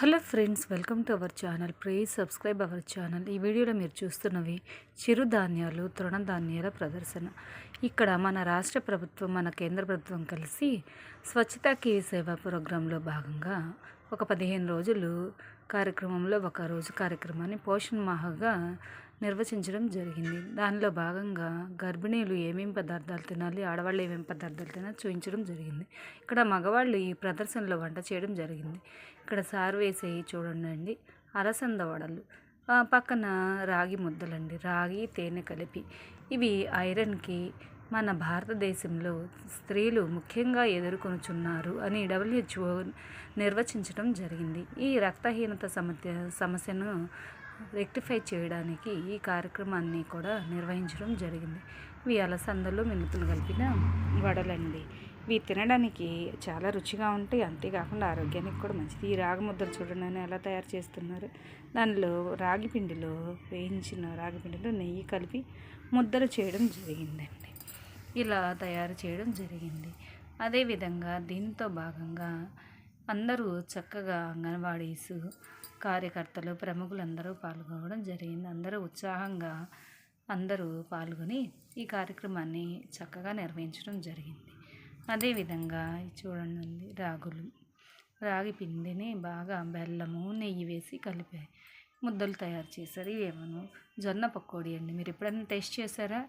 Hello friends welcome to our channel. Please subscribe our channel. ఈ వీడియోలో మీరు చూస్తున్నవి చిరుధాన్యాలు తృణధాన్యాల ప్రదర్శన. ఇక్కడ మన రాష్ట్ర ప్రభుత్వం మన కేంద్ర ప్రభుత్వం కలిసి స్వచ్ఛతా కీ సేవా ప్రోగ్రాంలో భాగంగా ఒక పదిహేను రోజులు కార్యక్రమంలో ఒక రోజు కార్యక్రమాన్ని పోషణ్ మాహగా నిర్వచించడం జరిగింది. దానిలో భాగంగా గర్భిణీలు ఏమేమి పదార్థాలు తినాలి ఆడవాళ్ళు ఏమేమి పదార్థాలు తినాలి చూపించడం జరిగింది. ఇక్కడ మగవాళ్ళు ఈ ప్రదర్శనలో వంట చేయడం జరిగింది. ఇక్కడ సార్ వేసేవి చూడండి అలసంద వడలు. పక్కన రాగి ముద్దలండి రాగి తేనె కలిపి. ఇవి ఐరన్కి మన భారతదేశంలో స్త్రీలు ముఖ్యంగా ఎదుర్కొనుచున్నారు అని డబ్ల్యూహెచ్ఓ నిర్వచించడం జరిగింది. ఈ రక్తహీనత సమస్య సమస్యను రెక్టిఫై చేయడానికి ఈ కార్యక్రమాన్ని కూడా నిర్వహించడం జరిగింది. ఇవి అలసందలు మినుపులు కలిపిన వడలండి. ఇవి తినడానికి చాలా రుచిగా ఉంటాయి. అంతేకాకుండా ఆరోగ్యానికి కూడా మంచిది. ఈ రాగి ముద్దలు చూడండి ఎలా తయారు చేస్తున్నారు. దానిలో రాగి పిండిలో వేయించిన రాగి పిండిలో నెయ్యి కలిపి ముద్దలు చేయడం జరిగిందండి. ఇలా తయారు చేయడం జరిగింది. అదేవిధంగా దీంతో భాగంగా అందరూ చక్కగా అంగన్వాడీస్ కార్యకర్తలు ప్రముఖులందరూ పాల్గొనడం జరిగింది. అందరూ ఉత్సాహంగా అందరూ పాల్గొని ఈ కార్యక్రమాన్ని చక్కగా నిర్వహించడం జరిగింది. అదేవిధంగా చూడండి రాగులు. రాగి పిండిని బాగా బెల్లము నెయ్యి వేసి కలిపాయి ముద్దలు తయారు చేశారు. ఇవేమో జొన్న పకోడీ అండి. మీరు ఎప్పుడైనా టేస్ట్ చేశారా?